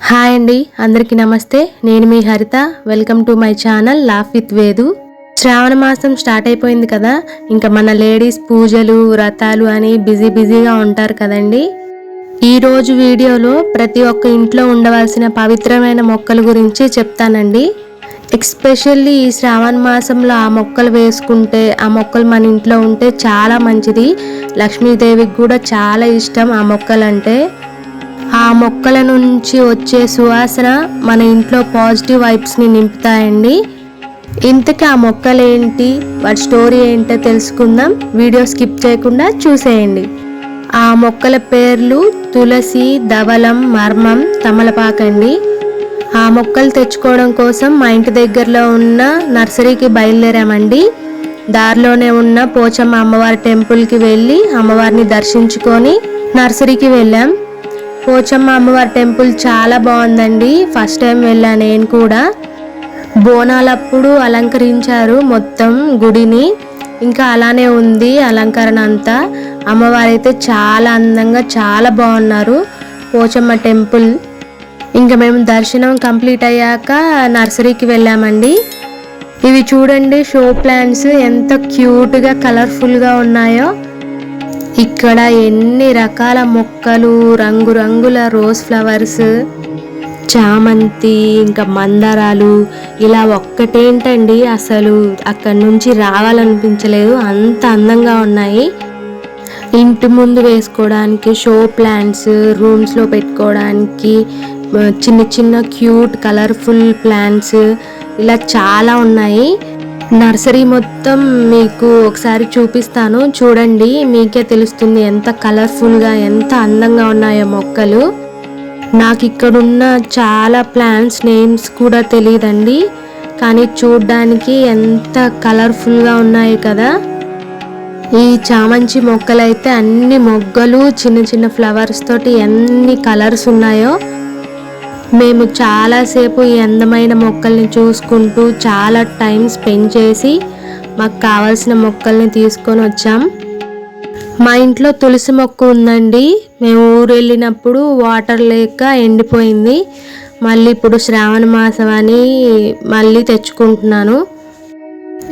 Hi అండి అందరికీ నమస్తే. నేను మీ Haritha. Welcome to my channel laugh with Vedu శ్రావణ మాసం స్టార్ట్ అయిపోయింది కదా ఇంకా మన లేడీస్ పూజలు వ్రతాలు అని బిజీ బిజీగా ఉంటారు కదండి. ఈరోజు వీడియోలో ప్రతి ఒక్క ఇంట్లో ఉండవలసిన పవిత్రమైన మొక్కల గురించి చెప్తానండి. ఎక్స్పెషల్లీ ఈ శ్రావణ మాసంలో ఆ మొక్కలు వేసుకుంటే ఆ మొక్కలు మన ఇంట్లో ఉంటే చాలా మంచిది. లక్ష్మీదేవికి కూడా చాలా ఇష్టం ఆ మొక్కలంటే. ఆ మొక్కల నుంచి వచ్చే సువాసన మన ఇంట్లో పాజిటివ్ వైబ్స్ని నింపుతాయండి. ఇంతకీ ఆ మొక్కలు ఏంటి వాటి స్టోరీ ఏంటో తెలుసుకుందాం. వీడియో స్కిప్ చేయకుండా చూసేయండి. ఆ మొక్కల పేర్లు తులసి ధవలం మర్మం తమలపాకండి ఆ మొక్కలు తెచ్చుకోవడం కోసం మా ఇంటి దగ్గరలో ఉన్న నర్సరీకి బయలుదేరామండి. దారిలోనే ఉన్న పోచమ్మ అమ్మవారి టెంపుల్కి వెళ్ళి అమ్మవారిని దర్శించుకొని నర్సరీకి వెళ్ళాం. పోచమ్మ అమ్మవారి టెంపుల్ చాలా బాగుందండి. ఫస్ట్ టైం వెళ్ళాను నేను కూడా. బోనాలప్పుడు అలంకరించారు మొత్తం గుడిని. ఇంకా అలానే ఉంది అలంకరణ అంతా. అమ్మవారు అయితే చాలా అందంగా చాలా బాగున్నారు పోచమ్మ టెంపుల్. ఇంకా మేము దర్శనం కంప్లీట్ అయ్యాక నర్సరీకి వెళ్ళామండి. ఇవి చూడండి షో ప్లాంట్స్ ఎంత క్యూట్గా కలర్ఫుల్గా ఉన్నాయో. ఇక్కడ ఎన్ని రకాల మొక్కలు రంగురంగుల రోజ్ ఫ్లవర్స్ చామంతి ఇంకా మందారాలు. ఇలా ఒక్కటేంటండి అసలు అక్కడి నుంచి రావాలనిపించలేదు. అంత అందంగా ఉన్నాయి. ఇంటి ముందు వేసుకోవడానికి షో ప్లాంట్స్ రూమ్స్లో పెట్టుకోవడానికి చిన్న చిన్న క్యూట్ కలర్ఫుల్ ప్లాంట్స్ ఇలా చాలా ఉన్నాయి. నర్సరీ మొత్తం మీకు ఒకసారి చూపిస్తాను. చూడండి మీకే తెలుస్తుంది ఎంత కలర్ఫుల్గా ఎంత అందంగా ఉన్నాయో మొక్కలు. నాకు ఇక్కడున్న చాలా ప్లాంట్స్ నేమ్స్ కూడా తెలియదండి కానీ చూడ్డానికి ఎంత కలర్ఫుల్గా ఉన్నాయి కదా. ఈ చామంచి మొక్కలైతే అన్ని మొగ్గలు చిన్న చిన్న ఫ్లవర్స్ తోటి ఎన్ని కలర్స్ ఉన్నాయో మేము చాలాసేపు ఈ అందమైన మొక్కల్ని చూసుకుంటూ చాలా టైం స్పెండ్ చేసి మాకు కావాల్సిన మొక్కల్ని తీసుకొని వచ్చాం. మా ఇంట్లో తులసి మొక్క ఉందండి. మేము ఊరు వెళ్ళినప్పుడు వాటర్ లేక ఎండిపోయింది. మళ్ళీ ఇప్పుడు శ్రావణ మాసం అని మళ్ళీ తెచ్చుకుంటున్నాను.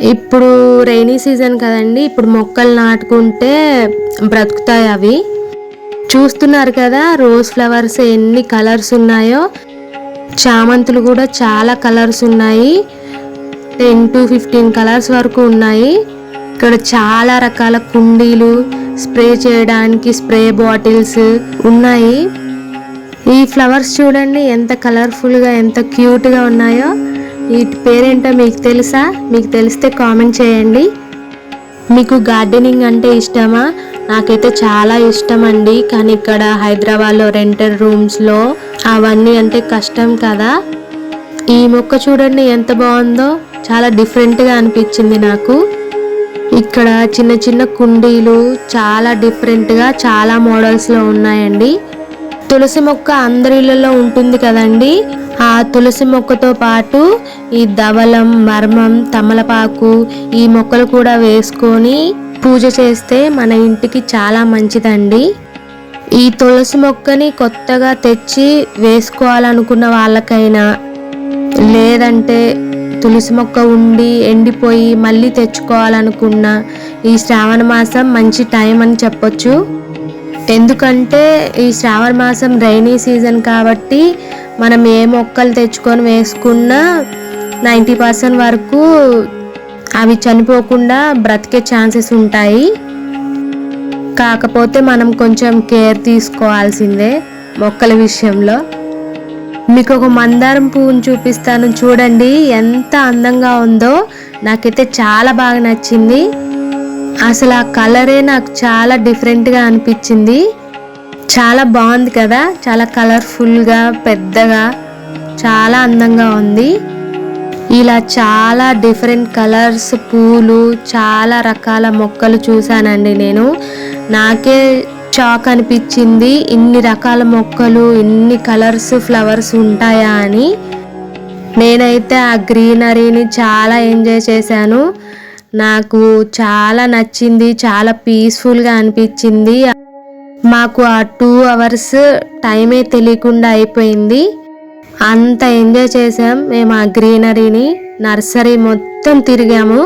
ఇప్పుడు రైనీ సీజన్ కదండి. ఇప్పుడు మొక్కలు నాటుకుంటే బ్రతుకుతాయి అవి. చూస్తున్నారు కదా రోజ్ ఫ్లవర్స్ ఎన్ని కలర్స్ ఉన్నాయో. చామంతులు కూడా చాలా కలర్స్ ఉన్నాయి. టెన్ టు ఫిఫ్టీన్ కలర్స్ వరకు ఉన్నాయి. ఇక్కడ చాలా రకాల కుండీలు స్ప్రే చేయడానికి స్ప్రే బాటిల్స్ ఉన్నాయి. ఈ ఫ్లవర్స్ చూడండి ఎంత కలర్ఫుల్గా ఎంత క్యూట్గా ఉన్నాయో. వీటి పేరేంటో మీకు తెలుసా? మీకు తెలిస్తే కామెంట్ చేయండి. మీకు గార్డెనింగ్ అంటే ఇష్టమా? నాకైతే చాలా ఇష్టం అండి కానీ ఇక్కడ హైదరాబాద్లో రెంటెడ్ రూమ్స్లో అవన్నీ అంటే కష్టం కదా. ఈ మొక్క చూడండి ఎంత బాగుందో. చాలా డిఫరెంట్గా అనిపించింది నాకు. ఇక్కడ చిన్న చిన్న కుండీలు చాలా డిఫరెంట్గా చాలా మోడల్స్లో ఉన్నాయండి. తులసి మొక్క అందరి ఇళ్ళల్లో ఉంటుంది కదండి. ఆ తులసి మొక్కతో పాటు ఈ ధవలం మర్మం తమలపాకు ఈ మొక్కలు కూడా వేసుకొని పూజ చేస్తే మన ఇంటికి చాలా మంచిదండి. ఈ తులసి మొక్కని కొత్తగా తెచ్చి వేసుకోవాలనుకున్న వాళ్ళకైనా లేదంటే తులసి మొక్క ఉండి ఎండిపోయి మళ్ళీ తెచ్చుకోవాలనుకున్న ఈ శ్రావణ మాసం మంచి టైం అని చెప్పొచ్చు. ఎందుకంటే ఈ శ్రావణ మాసం రైనీ సీజన్ కాబట్టి మనం ఏ మొక్కలు తెచ్చుకొని వేసుకున్నా నైంటీ పర్సెంట్ వరకు అవి చనిపోకుండా బ్రతికే ఛాన్సెస్ ఉంటాయి. కాకపోతే మనం కొంచెం కేర్ తీసుకోవాల్సిందే మొక్కల విషయంలో. మీకు ఒక మందారం పువ్వును చూపిస్తాను. చూడండి ఎంత అందంగా ఉందో. నాకైతే చాలా బాగా నచ్చింది. అసలు ఆ కలరే నాకు చాలా డిఫరెంట్గా అనిపించింది. చాలా బాగుంది కదా. చాలా కలర్ఫుల్గా పెద్దగా చాలా అందంగా ఉంది. ఇలా చాలా డిఫరెంట్ కలర్స్ పూలు చాలా రకాల మొక్కలు చూశానండి నేను. నాకే షాక్ అనిపించింది ఇన్ని రకాల మొక్కలు ఇన్ని కలర్స్ ఫ్లవర్స్ ఉంటాయా అని. నేనైతే ఆ గ్రీనరీని చాలా ఎంజాయ్ చేశాను. నాకు చాలా నచ్చింది చాలా పీస్ఫుల్గా అనిపించింది. మాకు ఆ టూ అవర్స్ టైమే తెలియకుండా అయిపోయింది. అంత ఎంజాయ్ చేసాం మేము ఆ గ్రీనరీని నర్సరీ మొత్తం తిరిగాము.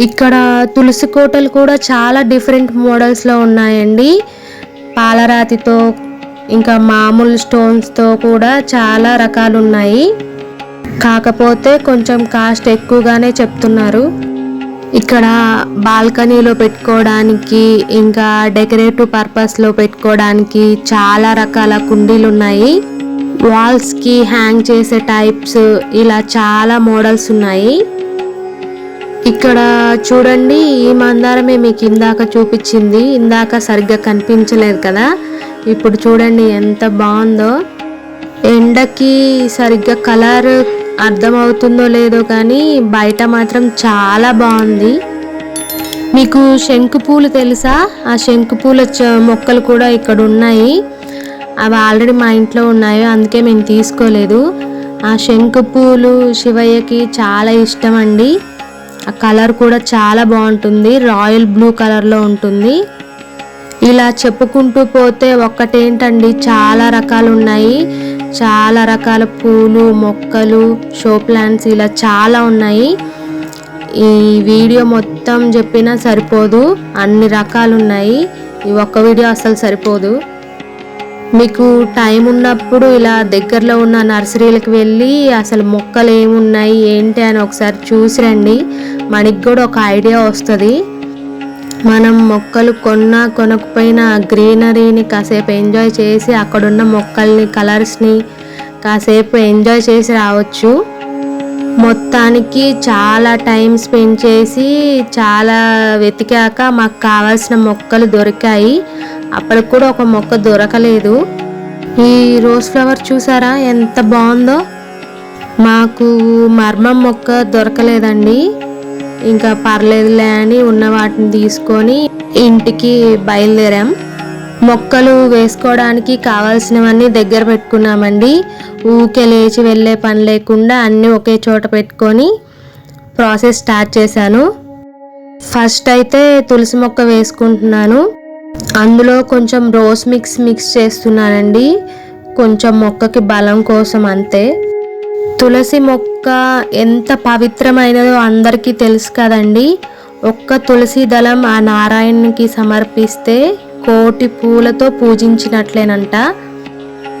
ఇక్కడ తులసి కోటలు కూడా చాలా డిఫరెంట్ మోడల్స్లో ఉన్నాయండి. పాలరాతితో ఇంకా మామూలు స్టోన్స్తో కూడా చాలా రకాలు ఉన్నాయి కాకపోతే కొంచెం కాస్ట్ ఎక్కువగానే చెప్తున్నారు. ఇక్కడ బాల్కనీలో పెట్టుకోవడానికి ఇంకా డెకరేటివ్ పర్పస్లో పెట్టుకోవడానికి చాలా రకాల కుండీలు ఉన్నాయి వాల్స్కి హ్యాంగ్ చేసే టైప్స్ ఇలా చాలా మోడల్స్ ఉన్నాయి. ఇక్కడ చూడండి ఈ మందారమే మీకు ఇందాక చూపించింది. ఇందాక సరిగ్గా కనిపించలేదు కదా. ఇప్పుడు చూడండి ఎంత బాగుందో. ఎండకి సరిగ్గా కలర్ అర్థమవుతుందో లేదో కానీ బయట మాత్రం చాలా బాగుంది. మీకు శంకు పూలు తెలుసా? ఆ శంకు పూల చ- మొక్కలు కూడా ఇక్కడ ఉన్నాయి. అవి ఆల్రెడీ మా ఇంట్లో ఉన్నాయి అందుకే మేము తీసుకోలేదు. ఆ శంకు పూలు శివయ్యకి చాలా ఇష్టం అండి. ఆ కలర్ కూడా చాలా బాగుంటుంది. రాయల్ బ్లూ కలర్లో ఉంటుంది. ఇలా చెప్పుకుంటూ పోతే ఒక్కటేంటండి చాలా రకాలు ఉన్నాయి. చాలా రకాల పూలు మొక్కలు షో ప్లాంట్స్ ఇలా చాలా ఉన్నాయి. ఈ వీడియో మొత్తం చెప్పినా సరిపోదు. అన్ని రకాలు ఉన్నాయి. ఈ ఒక్క వీడియో అసలు సరిపోదు. మీకు టైం ఉన్నప్పుడు ఇలా దగ్గరలో ఉన్న నర్సరీలకు వెళ్ళి అసలు మొక్కలు ఏమున్నాయి ఏంటి అని ఒకసారి చూసి రండి. మనకి కూడా ఒక ఐడియా వస్తుంది. మనం మొక్కలు కొన్నా కొనకపోయినా గ్రీనరీని కాసేపు ఎంజాయ్ చేసి అక్కడున్న మొక్కల్ని కలర్స్ని కాసేపు ఎంజాయ్ చేసి రావచ్చు. మొత్తానికి చాలా టైం స్పెండ్ చేసి చాలా వెతికాక మాకు కావాల్సిన మొక్కలు దొరికాయి. అప్పటికి కూడా ఒక మొక్క దొరకలేదు. ఈ రోజ్ ఫ్లవర్ చూసారా? ఎంత బాగుందో. మాకు మర్మం మొక్క దొరకలేదండి. ఇంకా పర్లేదులే అని ఉన్న వాటిని తీసుకొని ఇంటికి బయలుదేరాం. మొక్కలు వేసుకోవడానికి కావాల్సినవన్నీ దగ్గర పెట్టుకున్నామండి. ఊకే లేచి వెళ్ళే పని లేకుండా అన్నీ ఒకే చోట పెట్టుకొని ప్రాసెస్ స్టార్ట్ చేశాను. ఫస్ట్ అయితే తులసి మొక్క వేసుకుంటున్నాను. అందులో కొంచెం రోస్ మిక్స్ మిక్స్ చేస్తున్నానండి కొంచెం మొక్కకి బలం కోసం అంతే. తులసి మొక్క ఎంత పవిత్రమైనదో అందరికీ తెలుసు కదండి. ఒక్క తులసి దళం ఆ నారాయణునికి సమర్పిస్తే కోటి పూలతో పూజించినట్లేనంట.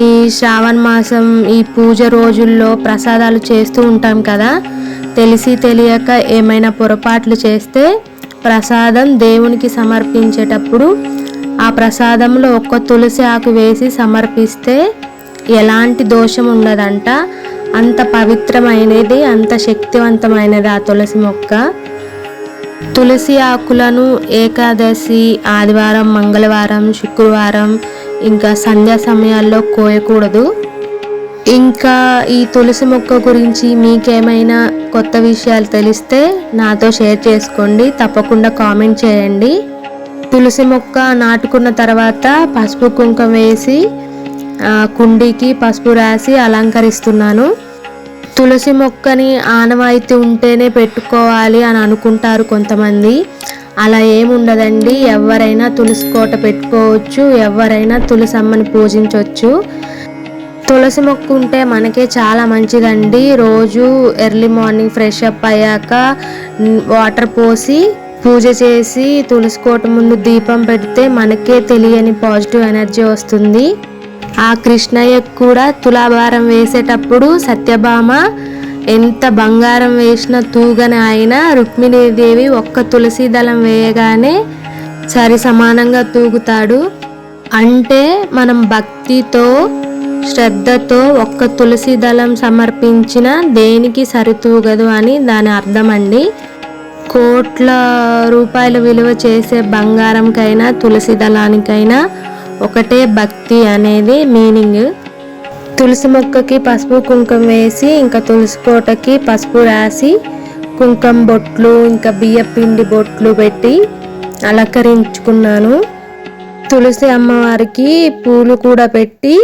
ఈ శ్రావణ మాసం ఈ పూజ రోజుల్లో ప్రసాదాలు చేస్తూ ఉంటాం కదా. తెలిసి తెలియక ఏమైనా పొరపాట్లు చేస్తే ప్రసాదం దేవునికి సమర్పించేటప్పుడు ఆ ప్రసాదంలో ఒక్క తులసి ఆకు వేసి సమర్పిస్తే ఎలాంటి దోషం ఉండదంట. అంత పవిత్రమైనది అంత శక్తివంతమైనది ఆ తులసి మొక్క. తులసి ఆకులను ఏకాదశి ఆదివారం మంగళవారం శుక్రవారం ఇంకా సంధ్యా సమయాల్లో కోయకూడదు. ఇంకా ఈ తులసి మొక్క గురించి మీకేమైనా కొత్త విషయాలు తెలిస్తే నాతో షేర్ చేసుకోండి. తప్పకుండా కామెంట్ చేయండి. తులసి మొక్క నాటుకున్న తర్వాత పసుపు కుంకుమ వేసి కుండీకి పసుపు రాసి అలంకరిస్తున్నాను. తులసి మొక్కని ఆనవాయితీ ఉంటేనే పెట్టుకోవాలి అని అనుకుంటారు కొంతమంది. అలా ఏముండదండి. ఎవరైనా తులసి కోట పెట్టుకోవచ్చు ఎవరైనా తులసి అమ్మని పూజించవచ్చు తులసి మొక్క ఉంటే మనకే చాలా మంచిదండి. రోజు ఎర్లీ మార్నింగ్ ఫ్రెష్ అప్ అయ్యాక వాటర్ పోసి పూజ చేసి తులసి కోట ముందు దీపం పెడితే మనకే తెలియని పాజిటివ్ ఎనర్జీ వస్తుంది. ఆ కృష్ణయ్యకు కూడా తులాభారం వేసేటప్పుడు సత్యభామ ఎంత బంగారం వేసిన తూగని ఆయన రుక్మిణీదేవి ఒక్క తులసి దళం వేయగానే సరి సమానంగా తూగుతాడు. అంటే మనం భక్తితో శ్రద్ధతో ఒక్క తులసి దళం సమర్పించిన దేనికి సరితూగదు అని దాని అర్థం అండి కోట్ల రూపాయల విలువ చేసే బంగారంకైనా తులసి దళానికైనా ఒకటే భక్తి అనేది మీనింగ్. తులసి మొక్కకి పసుపు కుంకుమ వేసి ఇంకా తులసి కోటకి పసుపు రాసి కుంకుమ బొట్లు ఇంకా బియ్య పిండి బొట్లు పెట్టి అలంకరించుకున్నాను. తులసి అమ్మవారికి పూలు కూడా పెట్టి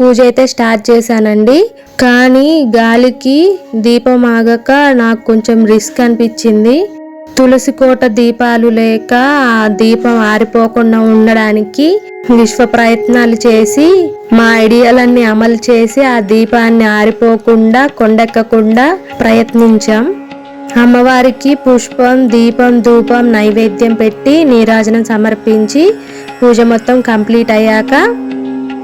పూజ అయితే స్టార్ట్ చేశానండి. కానీ గాలికి దీపం ఆగక నాకు కొంచెం రిస్క్ అనిపించింది. తులసి కోట దీపాలు లేక ఆ దీపం ఆరిపోకుండా ఉండడానికి విశ్వ ప్రయత్నాలు చేసి మా ఐడియాలన్నీ అమలు చేసి ఆ దీపాన్ని ఆరిపోకుండా కొండెక్కకుండా ప్రయత్నించాం. అమ్మవారికి పుష్పం దీపం ధూపం నైవేద్యం పెట్టి నీరాజనం సమర్పించి పూజ మొత్తం కంప్లీట్ అయ్యాక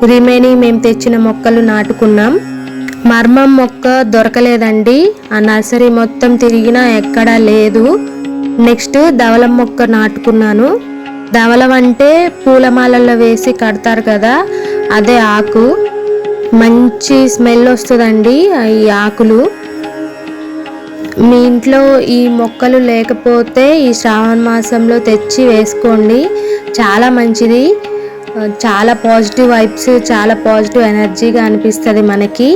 రిమైనింగ్ మేము తెచ్చిన మొక్కలు నాటుకున్నాం. మర్మం మొక్క దొరకలేదండి. ఆ నర్సరీ మొత్తం తిరిగినా ఎక్కడా లేదు. నెక్స్ట్ ధవలం మొక్క నాటుకున్నాను. ధవలం అంటే పూలమాలల్లో వేసి కడతారు కదా అదే ఆకు. మంచి స్మెల్ వస్తుందండి ఈ ఆకులు. మీ ఇంట్లో ఈ మొక్కలు లేకపోతే ఈ శ్రావణ మాసంలో తెచ్చి వేసుకోండి. చాలా మంచిది. చాలా పాజిటివ్ వైబ్స్ చాలా పాజిటివ్ ఎనర్జీగా అనిపిస్తుంది మనకి.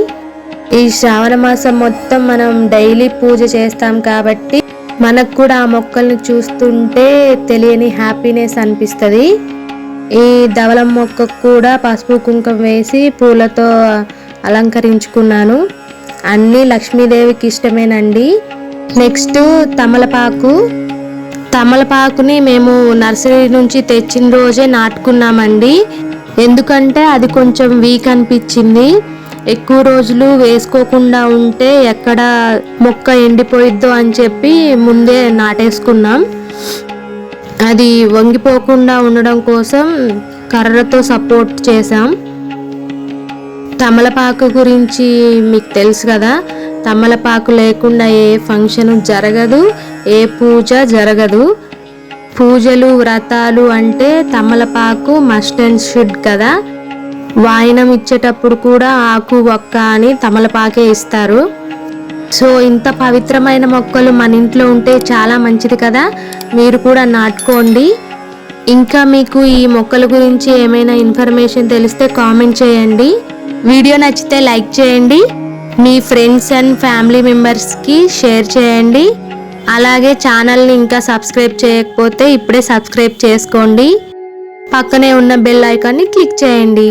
ఈ శ్రావణ మాసం మొత్తం మనం డైలీ పూజ చేస్తాం కాబట్టి మనకు కూడా ఆ మొక్కల్ని చూస్తుంటే తెలియని హ్యాపీనెస్ అనిపిస్తుంది. ఈ ధవలం మొక్కకు కూడా పసుపు కుంకుమ వేసి పూలతో అలంకరించుకున్నాను. అన్నీ లక్ష్మీదేవికి ఇష్టమేనండి. నెక్స్ట్ తమలపాకు. తమలపాకుని మేము నర్సరీ నుంచి తెచ్చిన రోజే నాటుకున్నామండి. ఎందుకంటే అది కొంచెం వీక్ అనిపించింది. ఎక్కువ రోజులు వేసుకోకుండా ఉంటే ఎక్కడ మొక్క ఎండిపోయిద్దో అని చెప్పి ముందే నాటేసుకున్నాం. అది వంగిపోకుండా ఉండడం కోసం కర్రతో సపోర్ట్ చేసాం తమలపాకు గురించి మీకు తెలుసు కదా తమలపాకు లేకుండా ఏ ఫంక్షన్ జరగదు. ఏ పూజ జరగదు. పూజలు వ్రతాలు అంటే తమలపాకు మస్ట్ అండ్ షుడ్ కదా. వాయినం ఇచ్చేటప్పుడు కూడా ఆకు ఒక్క అని తమలపాకే ఇస్తారు. సో ఇంత పవిత్రమైన మొక్కలు మన ఇంట్లో ఉంటే చాలా మంచిది కదా. మీరు కూడా నాటుకోండి. ఇంకా మీకు ఈ మొక్కల గురించి ఏమైనా ఇన్ఫర్మేషన్ తెలిస్తే కామెంట్ చేయండి. వీడియో నచ్చితే లైక్ చేయండి. మీ ఫ్రెండ్స్ అండ్ ఫ్యామిలీ మెంబర్స్కి షేర్ చేయండి. అలాగే ఛానల్ని ఇంకా సబ్స్క్రైబ్ చేయకపోతే ఇప్పుడే సబ్స్క్రైబ్ చేసుకోండి. పక్కనే ఉన్న బెల్ ఐకాన్ని క్లిక్ చేయండి.